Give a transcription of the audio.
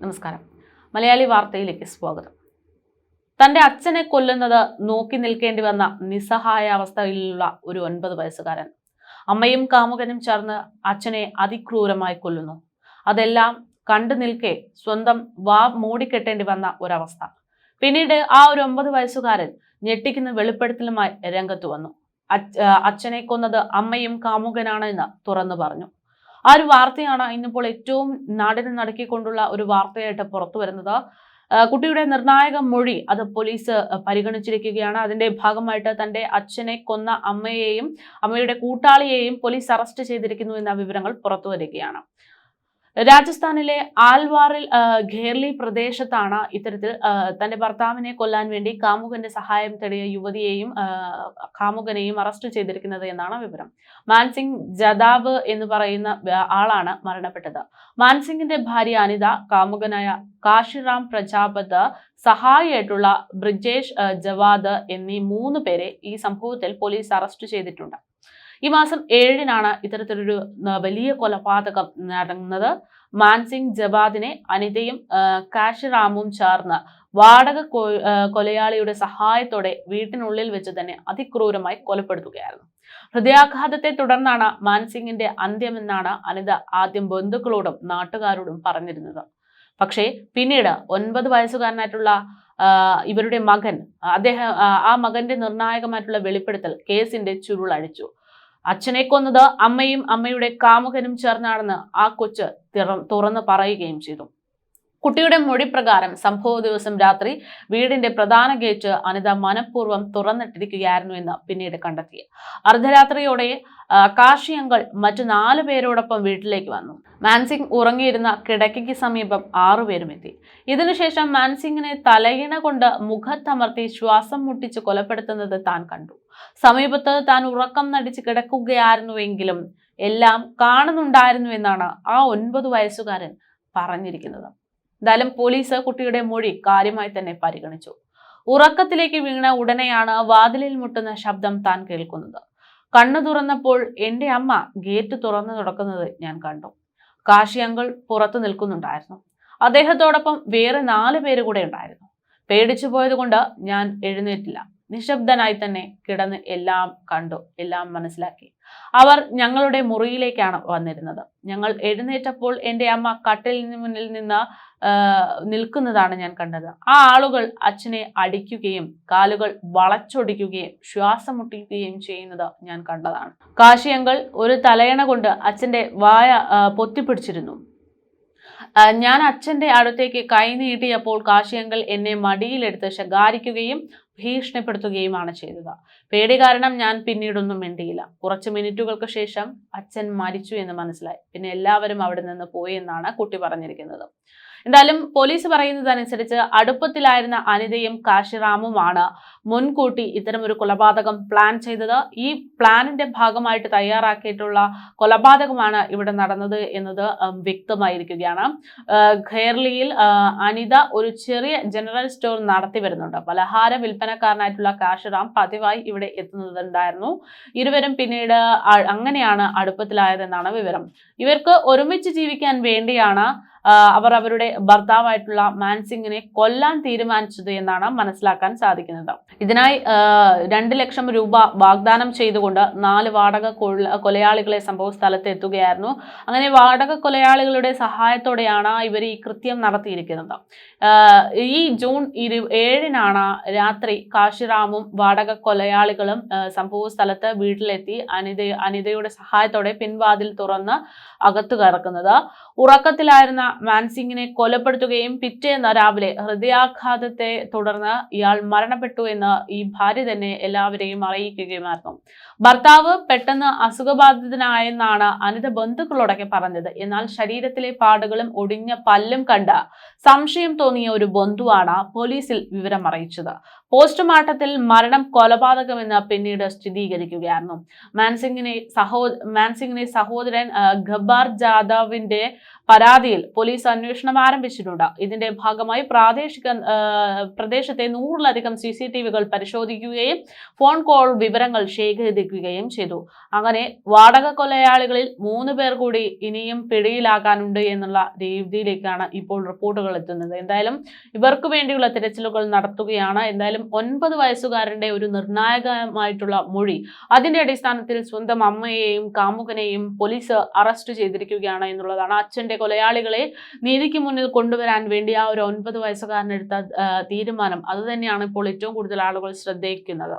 നമസ്കാരം. മലയാളി വാർത്തയിലേക്ക് സ്വാഗതം. തന്റെ അച്ഛനെ കൊല്ലുന്നത് നോക്കി നിൽക്കേണ്ടി വന്ന നിസ്സഹായാവസ്ഥയിലുള്ള ഒരു ഒൻപത് വയസ്സുകാരൻ. അമ്മയും കാമുകനും ചേർന്ന് അച്ഛനെ അതിക്രൂരമായി കൊല്ലുന്നു. അതെല്ലാം കണ്ടു നിൽക്കെ സ്വന്തം വാ മൂടിക്കെട്ടേണ്ടി വന്ന ഒരവസ്ഥ. പിന്നീട് ആ ഒരു ഒമ്പത് വയസ്സുകാരൻ ഞെട്ടിക്കുന്ന വെളിപ്പെടുത്തലുമായി രംഗത്ത് വന്നു. അച്ഛനെ കൊന്നത് അമ്മയും കാമുകനാണെന്ന് തുറന്നു പറഞ്ഞു. ആ ഒരു വാർത്തയാണ് ഇന്നിപ്പോൾ ഏറ്റവും നാടിനെ നടക്കിക്കൊണ്ടുള്ള ഒരു വാർത്തയായിട്ട് പുറത്തു വരുന്നത്. കുട്ടിയുടെ നിർണായക മൊഴി അത് പോലീസ് പരിഗണിച്ചിരിക്കുകയാണ്. അതിന്റെ ഭാഗമായിട്ട് തന്റെ അച്ഛനെ കൊന്ന അമ്മയെയും അമ്മയുടെ കൂട്ടാളിയെയും പോലീസ് അറസ്റ്റ് ചെയ്തിരിക്കുന്നു എന്ന വിവരങ്ങൾ പുറത്തു വരികയാണ്. രാജസ്ഥാനിലെ ആൽവാറിൽ ഖേർലി പ്രദേശത്താണ് ഇത്തരത്തിൽ തന്റെ ഭർത്താവിനെ കൊല്ലാൻ വേണ്ടി കാമുകന്റെ സഹായം തേടിയ യുവതിയെയും കാമുകനെയും അറസ്റ്റ് ചെയ്തിരിക്കുന്നത് എന്നാണ് വിവരം. മാൻസിംഗ് ജദാബ് എന്ന് പറയുന്ന ആളാണ് മരണപ്പെട്ടത്. മാൻസിംഗിന്റെ ഭാര്യ അനിത കാമുകനായ കാശിറാം പ്രജാപത് സഹായിയായിട്ടുള്ള ബ്രിജേഷ് ജവാദ് എന്നീ മൂന്ന് പേരെ ഈ സംഭവത്തിൽ പോലീസ് അറസ്റ്റ് ചെയ്തിട്ടുണ്ട്. ഈ മാസം ഏഴിനാണ് ഇത്തരത്തിലൊരു വലിയ കൊലപാതകം നടന്നത്. മാൻസിംഗ് ജവാദിനെ അനിതയും കാശിറാമും ചേർന്ന് വാടക കൊലയാളിയുടെ സഹായത്തോടെ വീട്ടിനുള്ളിൽ വെച്ച് തന്നെ അതിക്രൂരമായി കൊലപ്പെടുത്തുകയായിരുന്നു. ഹൃദയാഘാതത്തെ തുടർന്നാണ് മാൻസിംഗിന്റെ അന്ത്യമെന്നാണ് അനിത ആദ്യം ബന്ധുക്കളോടും നാട്ടുകാരോടും പറഞ്ഞിരുന്നത്. പക്ഷേ പിന്നീട് ഒൻപത് വയസ്സുകാരനായിട്ടുള്ള ഇവരുടെ മകൻ അദ്ദേഹം ആ മകന്റെ നിർണായകമായിട്ടുള്ള വെളിപ്പെടുത്തൽ കേസിന്റെ ചുരുളഴിച്ചു. അച്ഛനെ കൊന്നത് അമ്മയും അമ്മയുടെ കാമുകനും ചേർന്നാണെന്ന് ആ കൊച്ച് തിറ- തുറന്നു പറയുകയും ചെയ്തു. കുട്ടിയുടെ മൊഴി പ്രകാരം സംഭവ ദിവസം രാത്രി വീടിന്റെ പ്രധാന ഗേറ്റ് അനിത മനഃപൂർവം തുറന്നിട്ടിരിക്കുകയായിരുന്നു എന്ന് പിന്നീട് കണ്ടെത്തി. അർദ്ധരാത്രിയോടെ കാശി മറ്റു നാല് പേരോടൊപ്പം വീട്ടിലേക്ക് വന്നു. മാൻസിംഗ് ഉറങ്ങിയിരുന്ന കിടക്കയ്ക്ക് സമീപം ആറുപേരും എത്തി. ഇതിനുശേഷം മാൻസിംഗിനെ തലയിണ കൊണ്ട് മുഖത്തമർത്തി ശ്വാസം മുട്ടിച്ച് കൊലപ്പെടുത്തുന്നത് താൻ കണ്ടു. സമീപത്ത് താൻ ഉറക്കം നടിച്ച് കിടക്കുകയായിരുന്നുവെങ്കിലും എല്ലാം കാണുന്നുണ്ടായിരുന്നു എന്നാണ് ആ ഒൻപത് വയസ്സുകാരൻ പറഞ്ഞിരിക്കുന്നത്. എന്തായാലും പോലീസ് കുട്ടിയുടെ മൊഴി കാര്യമായി തന്നെ പരിഗണിച്ചു. ഉറക്കത്തിലേക്ക് വീണ ഉടനെയാണ് വാതിലിൽ മുട്ടുന്ന ശബ്ദം താൻ കേൾക്കുന്നത്. കണ്ണു തുറന്നപ്പോൾ എന്റെ അമ്മ ഗേറ്റ് തുറന്നു തുടക്കുന്നത് ഞാൻ കണ്ടു. കാശി അങ്കൾ പുറത്തു നിൽക്കുന്നുണ്ടായിരുന്നു. അദ്ദേഹത്തോടൊപ്പം വേറെ നാല് പേര് കൂടെ ഉണ്ടായിരുന്നു. പേടിച്ചു പോയതുകൊണ്ട് ഞാൻ എഴുന്നേറ്റില്ല. നിശബ്ദനായി തന്നെ കിടന്ന് എല്ലാം കണ്ടു എല്ലാം മനസ്സിലാക്കി. അവർ ഞങ്ങളുടെ മുറിയിലേക്കാണ് വന്നിരുന്നത്. ഞങ്ങൾ എഴുന്നേറ്റപ്പോൾ എന്റെ അമ്മ കട്ടിലിന് മുന്നിൽ നിന്ന് നിൽക്കുന്നതാണ് ഞാൻ കണ്ടത്. ആ ആളുകൾ അച്ഛനെ അടിക്കുകയും കാലുകൾ വളച്ചൊടിക്കുകയും ശ്വാസം മുട്ടിക്കുകയും ചെയ്യുന്നത് ഞാൻ കണ്ടതാണ്. കാശിയങ്കൾ ഒരു തലയണ കൊണ്ട് അച്ഛന്റെ വായ പൊത്തിപ്പിടിച്ചിരുന്നു. ഞാൻ അച്ഛന്റെ അടുത്തേക്ക് കൈ നീട്ടിയപ്പോൾ കാശിയങ്കൾ എന്നെ മടിയിലെടുത്ത് ശകാരിക്കുകയും ഭീഷണിപ്പെടുത്തുകയുമാണ് ചെയ്തത്. പേടി കാരണം ഞാൻ പിന്നീടൊന്നും മിണ്ടിയില്ല. കുറച്ച് മിനിറ്റുകൾക്ക് ശേഷം അച്ഛൻ മരിച്ചു എന്ന് മനസ്സിലായി. പിന്നെ എല്ലാവരും അവിടെ നിന്ന് പോയി എന്നാണ് കുട്ടി പറഞ്ഞിരിക്കുന്നത്. എന്തായാലും പോലീസ് പറയുന്നതനുസരിച്ച് അടുപ്പത്തിലായിരുന്ന അനിതയും കാശിറാമുമാണ് മുൻകൂട്ടി ഇത്തരം ഒരു കൊലപാതകം പ്ലാൻ ചെയ്തത്. ഈ പ്ലാനിന്റെ ഭാഗമായിട്ട് തയ്യാറാക്കിയിട്ടുള്ള കൊലപാതകമാണ് ഇവിടെ നടന്നത് എന്നത് വ്യക്തമായിരിക്കുകയാണ്. ഖേർലിയിൽ അനിത ഒരു ചെറിയ ജനറൽ സ്റ്റോർ നടത്തി വരുന്നുണ്ട്. പലഹാര വിൽപ്പനക്കാരനായിട്ടുള്ള കാശിറാം പതിവായി ഇവിടെ എത്തുന്നതുണ്ടായിരുന്നു. ഇരുവരും പിന്നീട് അങ്ങനെയാണ് അടുപ്പത്തിലായതെന്നാണ് വിവരം. ഇവർക്ക് ഒരുമിച്ച് ജീവിക്കാൻ വേണ്ടിയാണ് അവർ അവരുടെ ഭർത്താവായിട്ടുള്ള മാൻസിംഗിനെ കൊല്ലാൻ തീരുമാനിച്ചത് എന്നാണ് മനസ്സിലാക്കാൻ സാധിക്കുന്നത്. ഇതിനായി രണ്ട് ലക്ഷം രൂപ വാഗ്ദാനം ചെയ്തുകൊണ്ട് നാല് വാടക കൊലയാളികളെ സംഭവ സ്ഥലത്ത് എത്തുകയായിരുന്നു. അങ്ങനെ വാടക കൊലയാളികളുടെ സഹായത്തോടെയാണ് ഇവർ ഈ കൃത്യം നടത്തിയിരിക്കുന്നത്. ഈ ജൂൺ ഇരു ഏഴിനാണ് രാത്രി കാശിറാമും വാടക കൊലയാളികളും സംഭവ സ്ഥലത്ത് വീട്ടിലെത്തി അനിത അനിതയുടെ സഹായത്തോടെ പിൻവാതിൽ തുറന്ന് അകത്തു കയറക്കുന്നത്. ഉറക്കത്തിലായിരുന്ന മാൻസിംഗിനെ കൊലപ്പെടുത്തുകയും പിറ്റേന്ന് രാവിലെ ഹൃദയാഘാതത്തെ തുടർന്ന് ഇയാൾ മരണപ്പെട്ടു എന്ന് ഈ ഭാര്യ തന്നെ എല്ലാവരെയും അറിയിക്കുകയുമായിരുന്നു. ഭർത്താവ് പെട്ടെന്ന് അസുഖബാധിതനായെന്നാണ് അനിത ബന്ധുക്കളോടൊക്കെ പറഞ്ഞത്. എന്നാൽ ശരീരത്തിലെ പാടുകളും ഒടിഞ്ഞ പല്ലും കണ്ട സംശയം തോന്നിയ ഒരു ബന്ധുവാണ് പോലീസിൽ വിവരം അറിയിച്ചത് പോസ്റ്റ്മോർട്ടത്തിൽ മരണം കൊലപാതകമെന്ന് പിന്നീട് സ്ഥിരീകരിക്കുകയായിരുന്നു. മാൻസിംഗിനെ സഹോ മാൻസിംഗിനെ സഹോദരൻ ഗബ്ബാർ ജാദവിന്റെ പരാതിയിൽ പോലീസ് അന്വേഷണം ആരംഭിച്ചിട്ടുണ്ട്. ഇതിന്റെ ഭാഗമായി പ്രാദേശിക പ്രദേശത്തെ നൂറിലധികം സി സി ടി വികൾ പരിശോധിക്കുകയും ഫോൺ കോൾ വിവരങ്ങൾ ശേഖരിക്കുകയും ചെയ്തു. അങ്ങനെ വാടക കൊലയാളികളിൽ മൂന്ന് പേർ കൂടി ഇനിയും പിടിയിലാകാനുണ്ട് എന്നുള്ള രീതിയിലേക്കാണ് ഇപ്പോൾ റിപ്പോർട്ടുകൾ എത്തുന്നത്. എന്തായാലും ഇവർക്ക് വേണ്ടിയുള്ള തിരച്ചിലുകൾ നടത്തുകയാണ്. എന്തായാലും ഒൻപത് വയസ്സുകാരന്റെ ഒരു നിർണായകമായിട്ടുള്ള മൊഴി അതിന്റെ അടിസ്ഥാനത്തിൽ സ്വന്തം അമ്മയെയും കാമുകനെയും പോലീസ് അറസ്റ്റ് ചെയ്തിരിക്കുകയാണ് എന്നുള്ളതാണ്. അച്ഛന്റെ കൊലയാളികളെ നീതിക്ക് മുന്നിൽ കൊണ്ടുവരാൻ വേണ്ടി ആ ഒരു ഒൻപത് വയസ്സുകാരനെടുത്ത തീരുമാനം. അത് തന്നെയാണ് ഇപ്പോൾ ഏറ്റവും കൂടുതൽ ആളുകൾ ശ്രദ്ധിക്കുന്നത്